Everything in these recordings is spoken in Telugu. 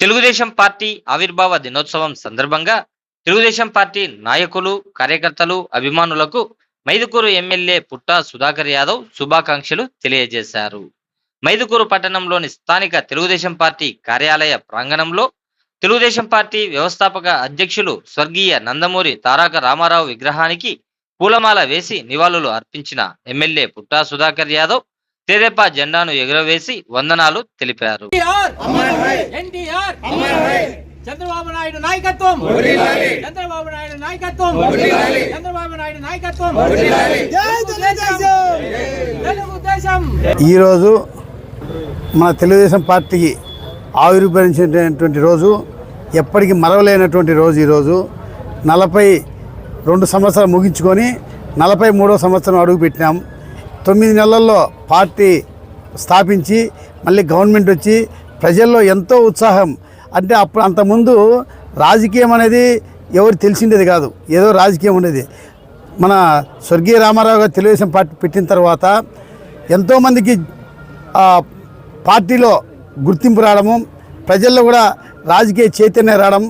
తెలుగుదేశం పార్టీ ఆవిర్భావ దినోత్సవం సందర్భంగా తెలుగుదేశం పార్టీ నాయకులు కార్యకర్తలు అభిమానులకు మైదుకూరు ఎమ్మెల్యే పుట్టా సుధాకర్ యాదవ్ శుభాకాంక్షలు తెలియజేశారు. మైదుకూరు పట్టణంలోని స్థానిక తెలుగుదేశం పార్టీ కార్యాలయ ప్రాంగణంలో తెలుగుదేశం పార్టీ వ్యవస్థాపక అధ్యక్షులు స్వర్గీయ నందమూరి తారక రామారావు విగ్రహానికి పూలమాల వేసి నివాళులు అర్పించిన ఎమ్మెల్యే పుట్టా సుధాకర్ యాదవ్ తెదేపా జెండాను ఎగురవేసి వందనాలు తెలిపారు. చంద్రబాబు నాయుడు నాయకత్వం! చంద్రబాబు నాయుడు నాయకత్వం! చంద్రబాబు నాయుడు నాయకత్వం! తెలుగుదేశం! ఈరోజు మన తెలుగుదేశం పార్టీకి ఆవిర్భవించినటువంటి రోజు ఎప్పటికీ మరవలేనటువంటి రోజు ఈరోజు. నలభై రెండు సంవత్సరాలు ముగించుకొని నలభై మూడో సంవత్సరం అడుగుపెట్టినాం. తొమ్మిది నెలల్లో పార్టీ స్థాపించి మళ్ళీ గవర్నమెంట్ వచ్చి ప్రజల్లో ఎంతో ఉత్సాహం. అంటే అప్పుడు అంతకుముందు రాజకీయం అనేది ఎవరు తెలిసిండేది కాదు. ఏదో రాజకీయం ఉండేది. మన స్వర్గీయ రామారావు గారు తెలుగుదేశం పార్టీ పెట్టిన తర్వాత ఎంతోమందికి పార్టీలో గుర్తింపు రావడము ప్రజల్లో కూడా రాజకీయ చైతన్యం రావడం.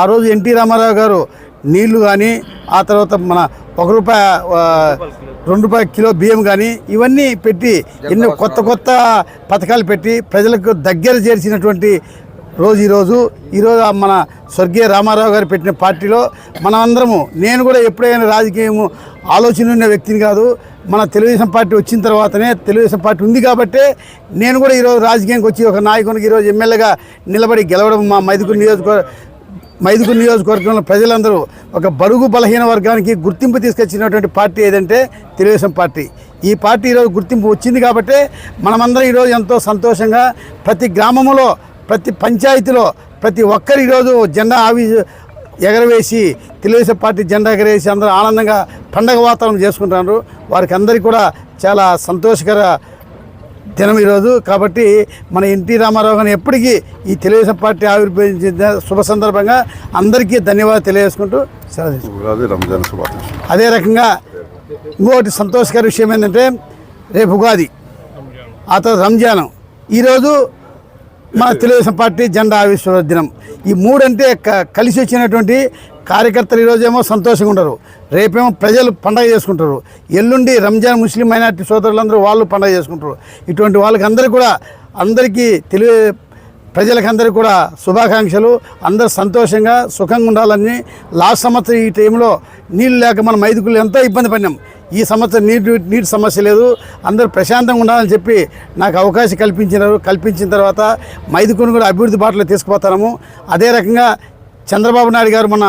ఆ రోజు ఎన్టీ రామారావు గారు నీళ్ళు కానీ ఆ తర్వాత మన ఒక రూపాయి రెండు రూపాయల కిలో బియ్యం కానీ ఇవన్నీ పెట్టి ఎన్నో కొత్త కొత్త పథకాలు పెట్టి ప్రజలకు దగ్గర చేర్చినటువంటి రోజు ఈరోజు ఈరోజు మన స్వర్గీయ రామారావు గారు పెట్టిన పార్టీలో మనమందరము నేను కూడా ఎప్పుడైనా రాజకీయము ఆలోచన ఉన్న వ్యక్తిని కాదు. మన తెలుగుదేశం పార్టీ వచ్చిన తర్వాతనే తెలుగుదేశం పార్టీ ఉంది కాబట్టే నేను కూడా ఈరోజు రాజకీయానికి వచ్చి ఒక నాయకునికి ఈరోజు ఎమ్మెల్యేగా నిలబడి గెలవడం మా మైదుకూరు నియోజకవర్గ మైదుగురు నియోజకవర్గంలో ప్రజలందరూ ఒక బడుగు బలహీన వర్గానికి గుర్తింపు తీసుకొచ్చినటువంటి పార్టీ ఏదంటే తెలుగుదేశం పార్టీ. ఈ పార్టీ ఈరోజు గుర్తింపు వచ్చింది కాబట్టి మనమందరం ఈరోజు ఎంతో సంతోషంగా ప్రతి గ్రామంలో ప్రతి పంచాయతీలో ప్రతి ఒక్కరు ఈరోజు జెండా ఆవి ఎగరవేసి తెలుగుదేశం పార్టీ జెండా ఎగరవేసి అందరూ ఆనందంగా పండగ వాతావరణం చేసుకుంటున్నారు. వారికి అందరికీ కూడా చాలా సంతోషకర దినం ఈరోజు కాబట్టి మన ఎన్టీ రామారావు గారిని ఎప్పటికీ ఈ తెలుగుదేశం పార్టీ ఆవిర్భవించిన శుభ సందర్భంగా అందరికీ ధన్యవాదాలు తెలియజేసుకుంటూ సెలవు అదే రకంగా ఇంకోటి సంతోషకర విషయం ఏంటంటే రేపు ఉగాది ఆ తర్వాత రంజాన్. ఈరోజు మన తెలుగుదేశం పార్టీ జెండా ఆవిష్కరణ దినం. ఈ మూడంటే క- కలిసి వచ్చినటువంటి కార్యకర్తలు ఈరోజేమో సంతోషంగా ఉండరు. రేపేమో ప్రజలు పండగ చేసుకుంటారు. ఎల్లుండి రంజాన్ ముస్లిం మైనార్టీ సోదరులందరూ వాళ్ళు పండగ చేసుకుంటారు. ఇటువంటి వాళ్ళకి అందరికీ కూడా అందరికీ తెలుగు ప్రజలకందరికీ కూడా శుభాకాంక్షలు. అందరూ సంతోషంగా సుఖంగా ఉండాలని లాస్ట్ సంవత్సరం ఈ టైంలో నీళ్ళు లేక మనం ఐదుగురు ఎంతో ఇబ్బంది పడినాం. ఈ సంవత్సరం నీటి నీటి సమస్య లేదు. అందరూ ప్రశాంతంగా ఉండాలని చెప్పి నాకు అవకాశం కల్పించినారు. కల్పించిన తర్వాత మైదుకుని కూడా అభివృద్ధి బాటలో తీసుకుపోతాము. అదే రకంగా చంద్రబాబు నాయుడు గారు మన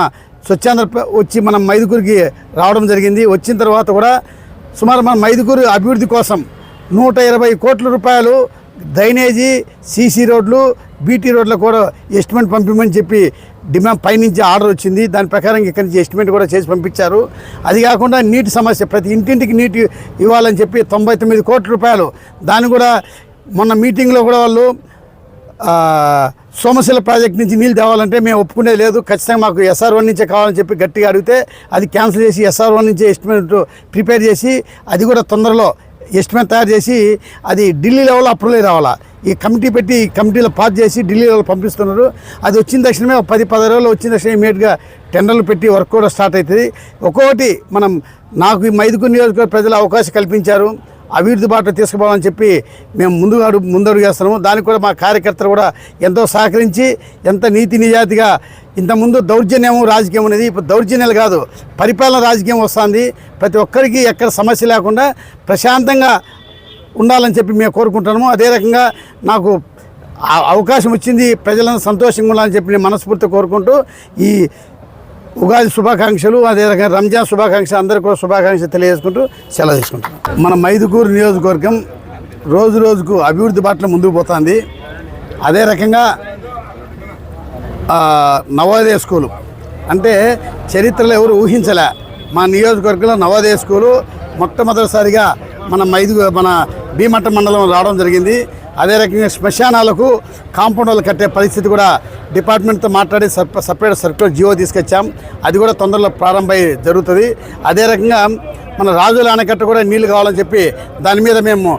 స్వచ్ఛాంధ్ర వచ్చి మనం మైదుకూరికి రావడం జరిగింది. వచ్చిన తర్వాత కూడా సుమారు మన మైదుకూరు అభివృద్ధి కోసం నూట ఇరవై కోట్ల రూపాయలు డ్రైనేజీ సీసీ రోడ్లు బీటీ రోడ్ల కూడా ఎస్టిమేట్ పంపించమని చెప్పి డిమాండ్ పైనుంచి ఆర్డర్ వచ్చింది. దాని ప్రకారం ఇక్కడి నుంచి ఎస్టిమేట్ కూడా చేసి పంపించారు. అది కాకుండా నీటి సమస్య ప్రతి ఇంటింటికి నీటి ఇవ్వాలని చెప్పి తొంభై తొమ్మిది కోట్ల రూపాయలు. దాన్ని కూడా మొన్న మీటింగ్లో కూడా వాళ్ళు సోమశిల ప్రాజెక్ట్ నుంచి నీళ్ళు తేవాలంటే మేము ఒప్పుకునేది లేదు. ఖచ్చితంగా మాకు ఎస్ఆర్ వన్ నుంచే కావాలని చెప్పి గట్టిగా అడిగితే అది క్యాన్సిల్ చేసి ఎస్ఆర్ వన్ నుంచే ఎస్టిమేట్ ప్రిపేర్ చేసి అది కూడా తొందరలో ఎస్టిమేట్ తయారు చేసి అది ఢిల్లీ లెవెల్ అప్రూవల్ రావాలా? ఈ కమిటీ పెట్టి ఈ కమిటీలో పాస్ చేసి ఢిల్లీ లెవెల్ పంపిస్తున్నారు. అది వచ్చిన తక్షణమే పది పది రోజులు వచ్చిన తక్షణమే ఇమీడియట్గా టెండర్లు పెట్టి వర్క్ కూడా స్టార్ట్ అవుతుంది. ఒక్కొక్కటి మనం నాకు ఈ మైదుకు నియోజకవర్గ ప్రజలు అవకాశం కల్పించారు. అభివృద్ధి బాట తీసుకుపోవాలని చెప్పి మేము ముందుగా అడుగు ముందడుగు చేస్తున్నాము దానికి కూడా మా కార్యకర్తలు కూడా ఎంతో సహకరించి ఎంత నీతి నిజాతిగా ఇంతకుముందు దౌర్జన్యం రాజకీయం అనేది ఇప్పుడు దౌర్జన్యాలు కాదు పరిపాలన రాజకీయం వస్తుంది. ప్రతి ఒక్కరికి ఎక్కడ సమస్య లేకుండా ప్రశాంతంగా ఉండాలని చెప్పి మేము కోరుకుంటున్నాము. అదే రకంగా నాకు అవకాశం వచ్చింది ప్రజలను సంతోషంగా ఉండాలని చెప్పి నేను మనస్ఫూర్తి కోరుకుంటూ ఈ ఉగాది శుభాకాంక్షలు అదే రకంగా రంజాన్ శుభాకాంక్షలు అందరికీ కూడా శుభాకాంక్షలు తెలియజేసుకుంటూ సెలవు తీసుకుంటాం మన మైదుకూరు నియోజకవర్గం రోజు రోజుకు అభివృద్ధి బాటలో ముందుకు పోతుంది. అదే రకంగా నవోదయ స్కూలు. అంటే చరిత్రలో ఎవరు ఊహించలే. మా నియోజకవర్గంలో నవోదయ స్కూలు మొట్టమొదటిసారిగా మన మైదు మన భీమట్ట మండలం రావడం జరిగింది. అదే రకంగా శ్మశానాలకు కాంపౌండ్లు కట్టే పరిస్థితి కూడా డిపార్ట్మెంట్తో మాట్లాడి సపరేట్ సర్క్యులర్ జియో తీసుకొచ్చాం. అది కూడా తొందరలో ప్రారంభమై జరుగుతుంది. అదే రకంగా మన రాజుల ఆనకట్ట కూడా నీళ్ళు కావాలని చెప్పి దాని మీద మేము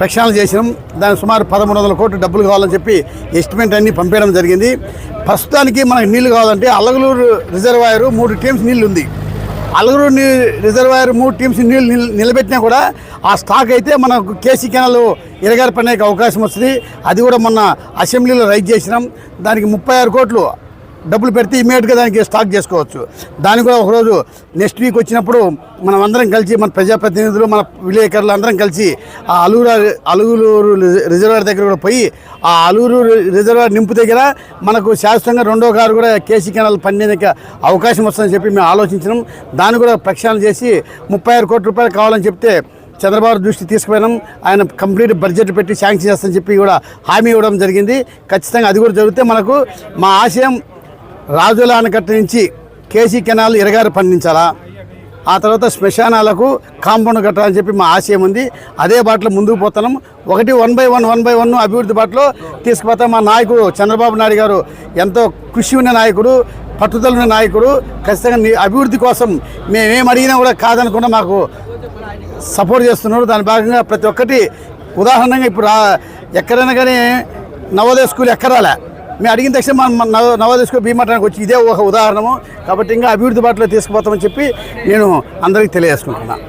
ప్రక్షాళన చేసినాం. దాని సుమారు పదమూడు వందల కోట్లు డబ్బులు కావాలని చెప్పి ఎస్టిమేట్ అన్నీ పంపించడం జరిగింది. ప్రస్తుతానికి మనకు నీళ్ళు కావాలంటే అల్లగలూరు రిజర్వాయర్ మూడు టీమ్స్ నీళ్ళు ఉంది అల్లగలూరు నీ రిజర్వాయర్ మూడు టీమ్స్ నీళ్ళు నిలబెట్టినా కూడా ఆ స్టాక్ అయితే మనకు కేసీ కెనాల్ ఇరగారి పనేకి అవకాశం వస్తుంది. అది కూడా మొన్న అసెంబ్లీలో రైజ్ చేసినాం. దానికి ముప్పై ఆరు కోట్లు డబ్బులు పెడితే ఇమీడియట్గా దానికి స్టాక్ చేసుకోవచ్చు. దాన్ని కూడా ఒకరోజు నెక్స్ట్ వీక్ వచ్చినప్పుడు మనం అందరం కలిసి మన ప్రజాప్రతినిధులు మన విలేకరులు అందరం కలిసి ఆ అలూరు అలుగులూరు రిజర్వాయర్ దగ్గర కూడా పోయి ఆ అలూరు రిజర్వాయర్ నింపు దగ్గర మనకు శాశ్వతంగా రెండో కారు కూడా కేసీ కెనాల్ పండేందుకు అవకాశం వస్తుందని చెప్పి మేము ఆలోచించినాం. దాన్ని కూడా ప్రక్షాళన చేసి ముప్పై ఆరు కోట్ల రూపాయలు కావాలని చెప్తే చంద్రబాబు దృష్టి తీసుకుపోయినాం. ఆయన కంప్లీట్ బడ్జెట్ పెట్టి శాంక్షన్ చేస్తామని చెప్పి కూడా హామీ ఇవ్వడం జరిగింది. ఖచ్చితంగా అది కూడా జరిగితే మనకు మా ఆశయం రాజుల ఆనకట్ట నుంచి కేసీ కెనాల్ ఇరగారు పండించాలా? ఆ తర్వాత శ్మశానాలకు కాంపౌండ్ కట్టాలని చెప్పి మా ఆశయం ఉంది. అదే బాటలో ముందుకు పోతున్నాం. ఒకటి one by one one by one అభివృద్ధి బాటలో తీసుకుపోతాం మా నాయకుడు చంద్రబాబు నాయుడు గారు ఎంతో కృషి ఉన్న నాయకుడు పట్టుదల ఉన్న నాయకుడు. ఖచ్చితంగా అభివృద్ధి కోసం మేమేం అడిగినా కూడా కాదనకుండా మాకు సపోర్ట్ చేస్తున్నారు దాని భాగంగా ప్రతి ఒక్కటి ఉదాహరణగా ఇప్పుడు రా- ఎక్కడైనా కానీ నవోదయ స్కూల్ ఎక్కరాలే. మేము అడిగిన తక్షణ మన నవ నవోదయ స్కూల్ భీమటానికి వచ్చి ఇదే ఒక ఉదాహరణము. కాబట్టి ఇంకా అభివృద్ధి బాటలో తీసుకుపోతామని చెప్పి నేను అందరికీ తెలియజేసుకుంటున్నాను